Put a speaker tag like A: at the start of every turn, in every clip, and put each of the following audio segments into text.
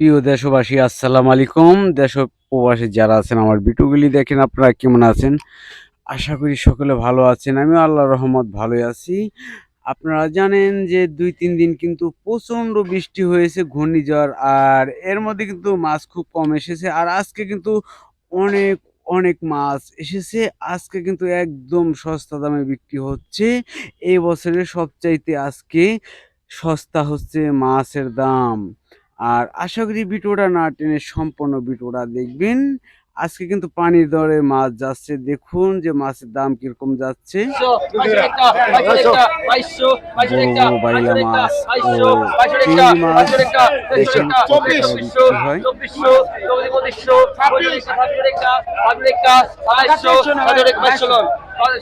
A: প্রিয় দেশবাসী, আসসালামু আলাইকুম। দেশ প্রবাসী যারা আছেন, আমার ভিডিওগুলি দেখেন আপনারা কেমন আছেন? আশা করি সকলে ভালো আছেন আমি আল্লাহ রহমত ভালোই আছি। আপনারা জানেন যে দুই তিন দিন কিন্তু প্রচণ্ড বৃষ্টি হয়েছে ঘূর্ণিঝড়, আর এর মধ্যে কিন্তু মাছ খুব কম এসেছে, আর আজকে কিন্তু অনেক অনেক মাছ এসেছে। আজকে কিন্তু একদম সস্তা দামে বিক্রি হচ্ছে। এই বছরের সবচাইতে আজকে সস্তা হচ্ছে মাছের দাম। আর আশা করি ভিডিওটা না টেনে সম্পূর্ণ ভিডিওটা দেখবেন। আজকে কিন্তু পানির দরে মাছ যাচ্ছে দেখুন যে মাছের দাম কীরকম যাচ্ছে বড় বড় বাইলা মাছ ও চিংড়ি মাছ দেখেন কত করে বিক্রি হয়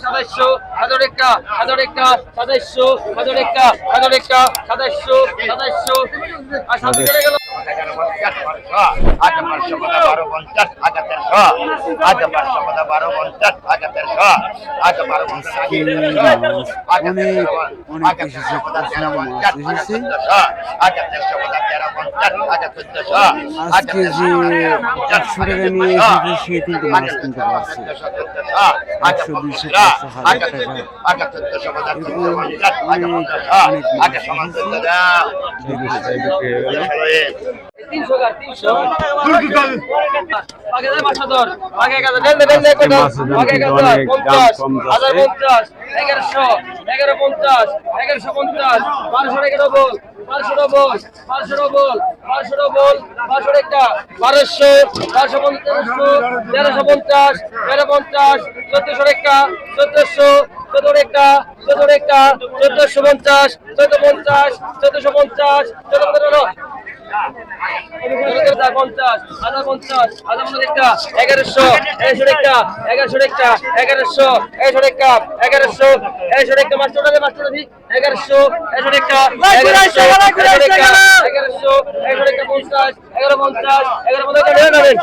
B: সাতাইশো হাজার একটা হাজার একটা সাতাইশো হাজার একটা হাজার একটা সাতাইশো সাতাইশো আর সাথে চলে গেল
C: আজ পাঁচশো কথা বারো পঞ্চাশ আজ তেরোশো আজ পাঁচশো কথা বারো পঞ্চাশ আজ তেরোশো আজ বারো পঞ্চাশ
A: অনেক অনেক এসেছে প্রচুর মাছ এসেছে আজকে যে একশো টাকা নিয়ে এসেছে সে কিন্তু মাছ কিনতে পারছে একশো দুইশো পাঁচশো হাজার টাকা
C: আজ চোদ্দশো কথা চোদ্দ পঞ্চাশ আজ
A: অনেক অনেক
B: পঞ্চাশ। পঞ্চাশ। এগারোশো। এগারো পঞ্চাশ। এগারোশো পঞ্চাশ। বারোশো এগারো বল বারোশো ডবল বারোশো ডবল বারোশো ডবল বারোশো একটা। বারোশো। বারোশো পঞ্চাশশো তেরোশো পঞ্চাশ। তেরো পঞ্চাশ। চোদ্দশো একটা। চোদ্দশো। চোদ্দ একটা চোদ্দ একটা চোদ্দশো পঞ্চাশ চোদ্দ পঞ্চাশ চোদ্দশো পঞ্চাশ চোদ্দ পনেরো। পঞ্চাশ হাজার পঞ্চাশ হাজার পঞ্চাশ একটা এগারোশো এগারোশো একটা এগারোশো একটা এগারোশো এগারোশো একটা এগারোশো এগারোশো একটা মাস্টার টাকা মাস্টার দিক এগারোশো এগারোশো একটা এগারোশো এগারোশো একটা এগারোশো এগারোশো একটা পঞ্চাশ এগারো পঞ্চাশ এগারো পঞ্চাশ টাকা নেবেন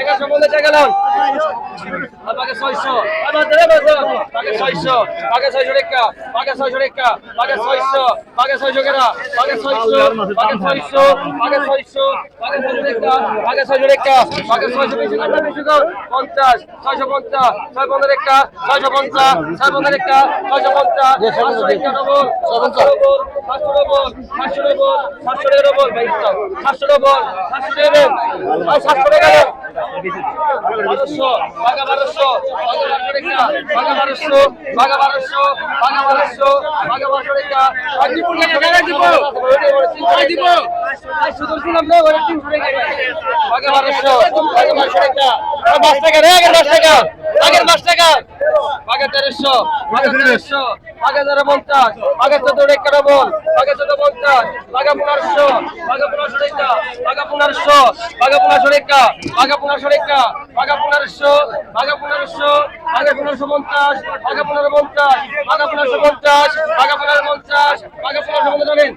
B: এগারোশো পঞ্চাশ নেন পাকে ছয়শো পাকে ছয়শো রেখা পাকে ছয়শো রেখা পাকে ছয়শো পাকে পাকে ছয়শো পাকে ছয়শো পাকে পাকে ছয়শো পাকে পাকে পঞ্চাশ ছয়শো পঞ্চাশ ছয় পনেরো রেখা ছয়শো পঞ্চাশ ছয় পনেরো রেখা ছয়শো পঞ্চাশ পাঁচশো রেখা ডবল পাঁচশো ডবল পাঁচশো ডবল পাঁচশো ডবল সাতশো টাকা ডবল সাতশো ডবল সাতশো টাকা আর সাতশো টাকা বারোশো বাঘা বারোশো বাঘা বারোশো বাঘা বারোশো বাঘা বারোশো বাঘা বারোশো দিব টাকা বাঘা বারোশো বারোশো রেখা পাঁচ টাকা দশ টাকা। আগের দশ টাকা বাঘা তেরোশো বাঘা তেরোশো বাঘা তেরো পঞ্চাশ বাঘা চোদ্দ রেখা ডবল বাঘা চোদ্দ পঞ্চাশ বাঘা পনেরোশো বাঘা পনেরোশো রেখা বাঘা পনেরোশো বাঘা পনেরোশো রেখা বাঘা পনেরোশো রেখা বাঘা পনেরোশো বাঘা পনেরোশো বাঘা পনেরোশো পঞ্চাশ বাঘা পনেরো পঞ্চাশ বাঘা পনেরোশো পঞ্চাশ বাঘা পনেরো পঞ্চাশ বাঘা পনেরোশো পঞ্চাশ জানেন?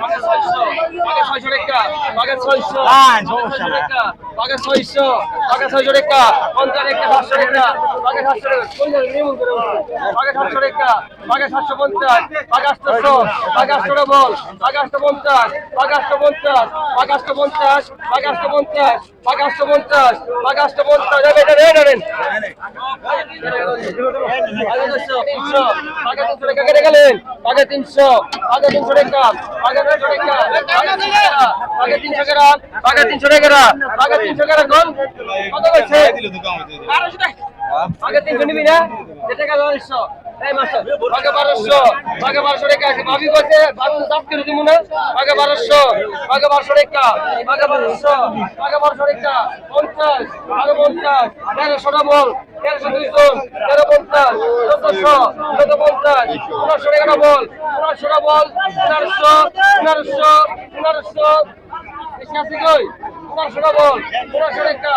B: বাঘা ছয়শো বাঘা ছয়শো বাঘা ছয়শো বাঘা ছয়শো বাঘা ছয়শো রেখা পঞ্চাশ রেখা রেখা বাঘা সাতশো বাঘা সাতশো রেখা বাঘা সাতশো পঞ্চাশ বাঘা আটশো বাঘা আটশো ডবল আটশো পঞ্চাশ আটশো পঞ্চাশ আটশো পঞ্চাশ আটশো পঞ্চাশ। বাঘা পঞ্চাশ বাঘা পঞ্চাশ কেটে গেলেন বাঘা তিনশো বাঘা তিনশো রেখা বাঘা তিনশো রেখা বাঘা তিনশো গ্রাম বাঘা তিনশো রেখা বাঘা তিনশো গ্রাম কোন কত করছে বাঘা তিনশো নিবি না টাকা বারোশো বাঘা বারোশো বারোশো রেখা আছে। ভাবি করছে ভাবি দাম করে দিব না। বাঘা বারোশো বাঘা বারোশো রেখা বাঘা বারোশো বাঘা বারোশো রেখা পঞ্চাশ বারো পঞ্চাশ তেরোশো ডবল তেরোশো দুইজন তেরো পঞ্চাশ, চোদ্দশো, চোদ্দ পঞ্চাশ, পনেরোশো টাকা ডবল পনেরোশো ডবল পনেরোশো পনেরোশো পনেরোশো। বেশি আছে কই? পনেরোশো ডবল পনেরোশো রেখা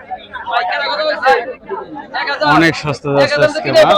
A: অনেক সস্তা যাচ্ছে আজকে মাছ।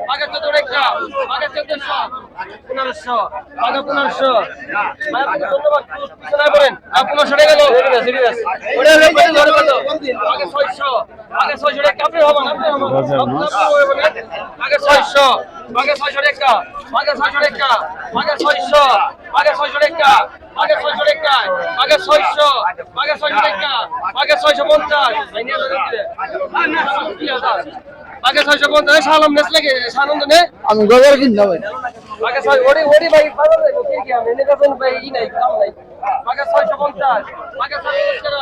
B: আমাকে চোদ্দশো একটা আমাকে চোদ্দশো পনেরোশো আমাকে পনেরোশো ধন্যবাদ। পিছনে পড়েন। পনেরোশো টাকা গেল। আমাকে ছয়শো আগে ছয়শো টাকা। আপনি হবেন আগে ছয়শো আগে ছয়শো টাকা আগে ছয়শো টাকা আগে ছয়শো আগে ছয়শো টাকা আগে ছয়শো টাকা আগে ছয়শো আগে ছয়শো টাকা আগে ছয়শো পঞ্চাশ। আগে ছয়শো পঞ্চাশ সালাম নেস লাগে সানন্দ নে।
D: আমি গজার কিনতে ভাই।
B: আগে ছয় ওডি ওডি ভাই বাজার দেখো কি কি আমি? এনে যাবেন ভাই ই নাই কাম নাই। পঞ্চাশ আগে ছয়শো টাকা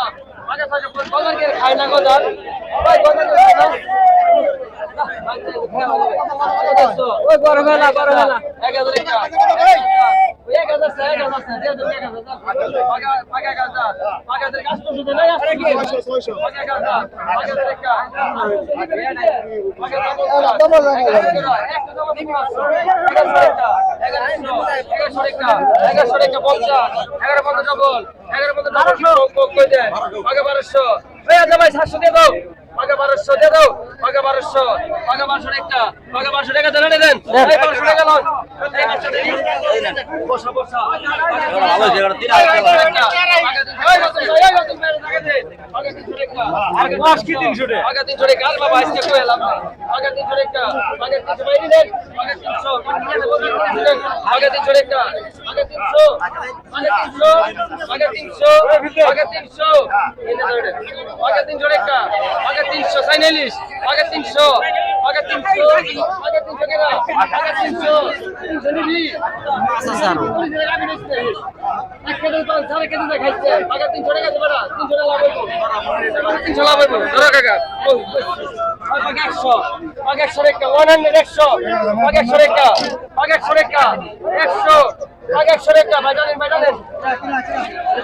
B: আগে ছয়শো পঞ্চাশ গজার কে খায় না গজার? ভাই গজার কে না? ওই বড় বেলা বড় বেলা। এক হাজার এগারো পঞ্চাশ ডবল এগারো পঞ্চাশ বারোশো আচ্ছা ভাই সাতশো দিয়ে দাও পাকা বারোশো দিয়ে দাও। পাকা বারোশো। পাকা বারোশো একটা। পাকা বারোশো টাকা দেন এই বারোশো টাকা লন। বসা বসা। ভালো জায়গা তিন আগা তিনশো টাকা। আর বাবা আজকে কই এলাম? আগা তিনশো টাকা। আগা তিনশো বাইরে দেন আগা তিনশো। আগা তিনশো টাকা। আগা তিনশো। আগা তিনশো। আগা তিনশো। আগা তিনশো। আগা তিনশো টাকা। আগা তিনশো সাইনালিশ আগা তিনশো আগা তিনশো আগা তিনশো কেনা আগা তিনশো। তিনশো নিবি তিনশো লাভ হইব। ধরো কাকা। একশো একশো টাকা ওয়ান হান্ড্রেড একশো একশো টাকা একশো টাকা একশো একশো রতন ভাই এই ভাই এনে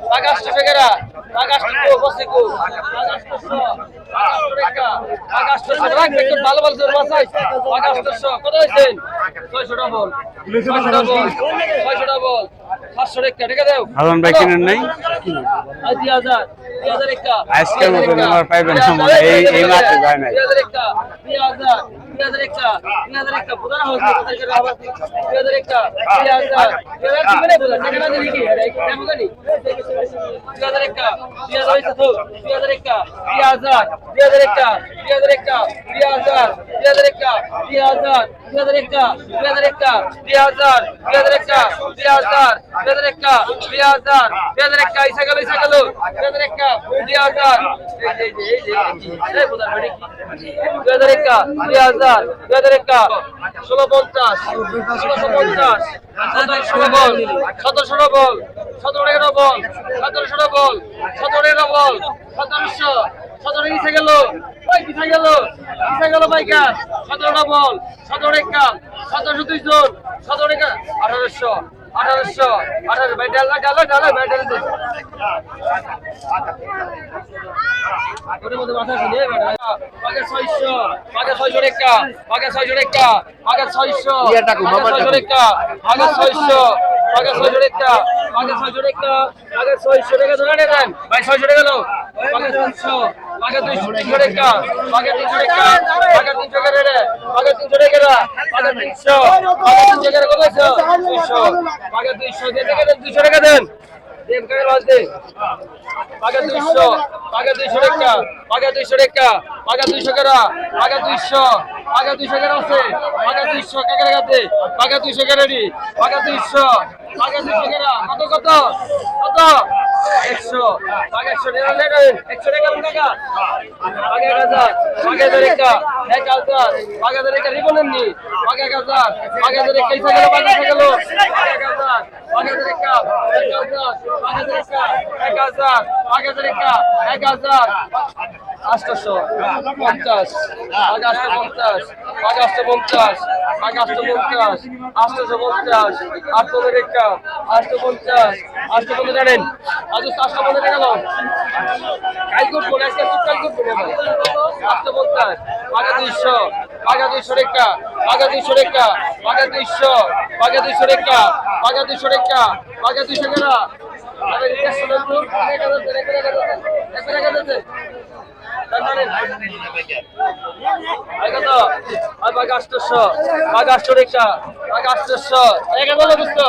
B: বাজার পাকে আটশো পাকে আটশো টাকা গিয়ে রাখ গিয়ে Só, বালতিতে রাখ পাকে আটশো পাকে আটশো টাকা পাকে আটশো পাকে আটশো টাকা পাকে আটশো টাকা পাকে আটশো টাকা মাইনে নেবা মাইনে নেবা পাকে আটশো রেখে দে রেখে দে খাইবে রাখ পাকে আটশো কই রাখ কই রাখ কই রাখ পাকে আটশো পাকে আটশো টাকা পাকে আটশো পাকে আটশো কেরা পাকে আটশো কেরা পাকে আটশো বসে কো পাকে আটশো পাকে আটশো টাকা পাকে আটশো রাখ একটু ভালো ভালো জোর মাছ আছে পাকে আটশো কত হইছেন ছয়শো ডবল ছয়শো ডবল ছয়শো ডবল সাতশো টাকা ঠিক আছে
A: হারুন ভাই কিনেন নাই
B: আর দুই হাজার দুই হাজার একটা
A: আজকের মতন আমার পাইবেন সম্মান এই এই মাত্র যায় নাই
B: দুই হাজার একটা দুই হাজার দুই একটা দুই হাজার হাজার একটা মানে ইসা গেল ইসা গেল দুই হাজার একটা দুই হাজার দুই একটা দুই হাজার দুই একটা ষোলো পঞ্চাশ ষোলোশো পঞ্চাশ সতেরোশো বল সতেরোশো বল সতেরো বল সতেরোশো বল সতেরো বল সতেরোশো সতেরো ইসে গেল ওই পিছা গেল পিছা গেল বাইকা সতেরোটা বল সতেরো একটা সতেরোশো দুই জন সতেরো আঠারোশো আঠারোশো আঠারো ভাই ডাল ডাল ডাল ভাই ডাল ওটার মধ্যে মাথা আছে রে বেটা পাকা 600 পাকা 600 টাকা পাকা 600 টাকা পাকা 600
C: ইয়া টাকু, বাবা
B: পাকা 600
C: টাকু।
B: টাকা পাকা 600 পাকা 600 টাকা পাকা 600 টাকা পাকা 600 টাকা ধরে নেন ভাই 600 টাকা দাও পাকা 300 পাকা 200 টাকা পাকা 300 টাকা পাকা 300 টাকা রে পাকা 300 টাকা রে পাকা 300 পাকা 300 টাকা কত আছে 200 পাকা 200 দিয়ে টাকা দেন 200 টাকা দেন। দেন কাকে লাজ দে পাকা 200 পাকা 200 টাকা পাকা 200 টাকা পাকা 200 টাকা পাকা 200 পাকা 200 টাকা আছে। পাকা 200 কাকে লাগাতে পাকা 200 টাকা রে পাকা 200 পাকা 200 টাকা। কত কত? কত? 100 পাকা 100 টাকা নেন 100 টাকা কোন টাকা পাকা 1000 পাকা 1000 টাকা 1000 পাকা 1000 টাকা রিবন নি পাকা 1000 পাকা 1000 টাকা কইসা গেল পাকা গেল পাকা 1000 পাকা 1000 টাকা 1000 পাকা 1000 টাকা 1000 পাকা 1000 টাকা 1000 আটশো পঞ্চাশ আগাশো পঞ্চাশ আগাশো পঞ্চাশ আগাশো পঞ্চাশ আটশো পঞ্চাশ আটশো রেখা আটশো পঞ্চাশ আটশো পঞ্চাশ জানেন আজ চারশো পঞ্চাশ টাকা দাও কাল করব আজকে কাল করব না ভাই আটশো পঞ্চাশ আগা দুইশো আগা দুইশো রেখা আগা দুইশো রেখা আগা দুইশো আগা দুইশো রেখা আগা দুইশো রেখা আগা দুইশো কেনা আরে দেড়শো রেখা রেখা এগারো বুঝতো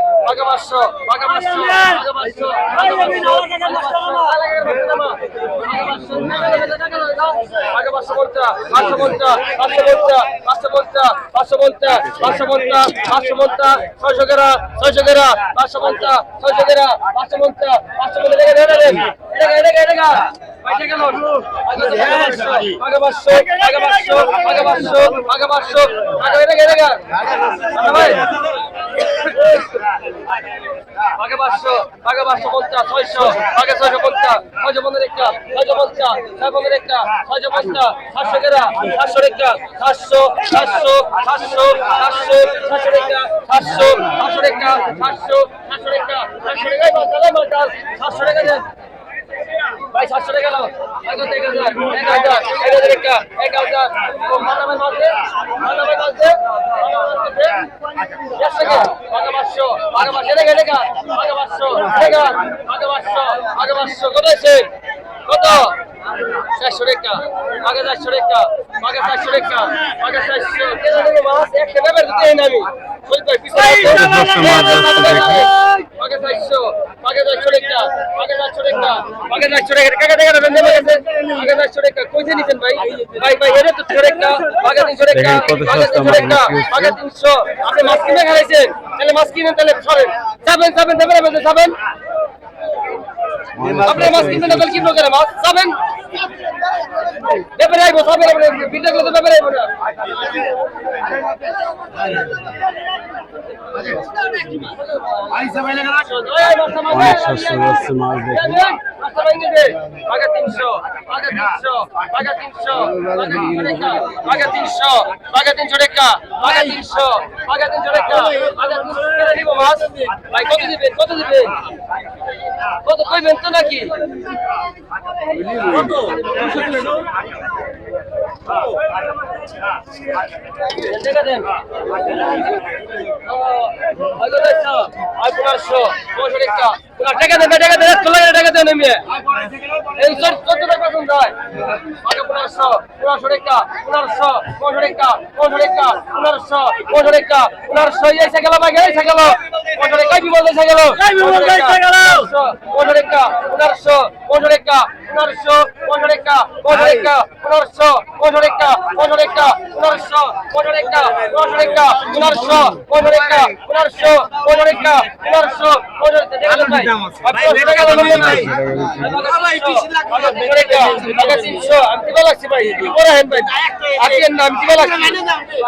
B: পাকা পাঁচশো পাকা পাঁচশো পাকা পাঁচশো পাকা পাঁচশো পাকা পাঁচশো বলতা পাঁচশো বলতা পাঁচশো বলতা পাঁচশো বলতা পাঁচশো বলতা ছয়শো গেরা ছয়শো গেরা পাঁচশো বলতা ছয়শো গেরা পাঁচশো বলতা পাঁচশো গেল পাকা পাঁচশো পাকা পাঁচশো পাকা পাঁচশো পাকা পাঁচশো রেখে ভাই পাকে পাঁচশো পাকে পাঁচশো পঞ্চাশ, ছয়শো পাকে ছয়শো পঞ্চাশ, ছয়শো পনেরো একটা, ছয়শো পঞ্চাশ, ছয় পনেরো একটা, ছয়শো পঞ্চাশ, সাতশো গেরা সাতশো রেখা সাতশো সাতশো সাতশো সাতশো সাতশো একটা, সাতশো সাতশো রেখা সাতশো সাতশো রেখা সাতশো রেখা সাতশো রেখা দেন। ভাই, সাতশো টাকা দাও। এক হাজার এক হাজার এক হাজার এক হাজার একটা, এক হাজার। মানাবেন মাসে মানাবেন মাসে পাকা পাঁচশো পাকা পাঁচশো। পাকা পাঁচশো পাকা পাঁচশো পাঁচশো কত? চারশো টাকা। পাকা চারশো টাকা পাকা চারশো টাকা পাকা চারশো। মাছ দিতে আমি। কই কই পিছনে পাকা চারশো পাকা চারশো টাকা পাকা চারশো টাকা পাকা চারশো টাকা। কাকা টাকা দেবেন দেবেন চারশো টাকা কইতে নিছেন ভাই? ভাই ভাই এর তো তিনশো টাকা পাকা তিনশো টাকা
A: দেখেন কত
B: পাকা
A: সস্তা
B: তিনশো টাকা
A: বিক্রি
B: তিনশো। আপনি মাছ কিনে খাইছেন? তাহলে মাছ কিনেন তাহলে সরেন। যাবেন যাবেন দেবেন যাবেন। আপনি মাছ কিনবেন না তাহলে কিনবো কেন মাছ যাবেন ব্যাপারে আইবো যাবেন আপনি বিলটা গুলো তো ব্যাপারে আইবো না।
A: অনেক সস্তা যাচ্ছে মাছ দেখে।
B: পাকা তিনশো পাকা তিনশো পাকা তিনশো পাকা তিনশো পাকা তিনশো টাকা পাকা তিনশো পাকা তিনশো টাকা পাকা তিনশো টাকা নিবো মাছ? ভাই কত দিবেন কত দিবেন কত কইবেন তো নাকি? টাকা দেবে টাকা টাকা এমনি এই চোদ্দ চোদ্দ টাকা পছন্দ হয় পনেরোশো পনেরোশো টাকা পনেরোশো পনেরোশো টাকা পনেরোশো টাকা পনেরোশো পনেরোশো টাকা পনেরোশো এসে গেল ভাই এসে গেল পনেরো টাকা বিমল এসে গেল পনেরোশো পনেরোশো টাকা পনেরোশো পনেরোশো একটা পনেরোশো পনেরোশো একটা পনেরোশো পনেরো একটা পনেরোশো পনেরোশো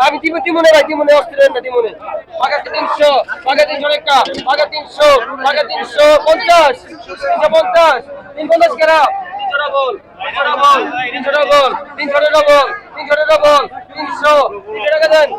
B: আমি দিব তিমনে ভাই তিমনে অস্ট্রেলিয়ান না তিমনে পাকা তিনশো পাকা তিনশো একটা পাকা তিনশো পাকা তিনশো পঞ্চাশ তিনশো পঞ্চাশ তিন পঞ্চাশ কেনা তিনশো ডবল তিনশো ডবল তিনশো ডবল তিনশো ডবল তিনশো টাকা দেন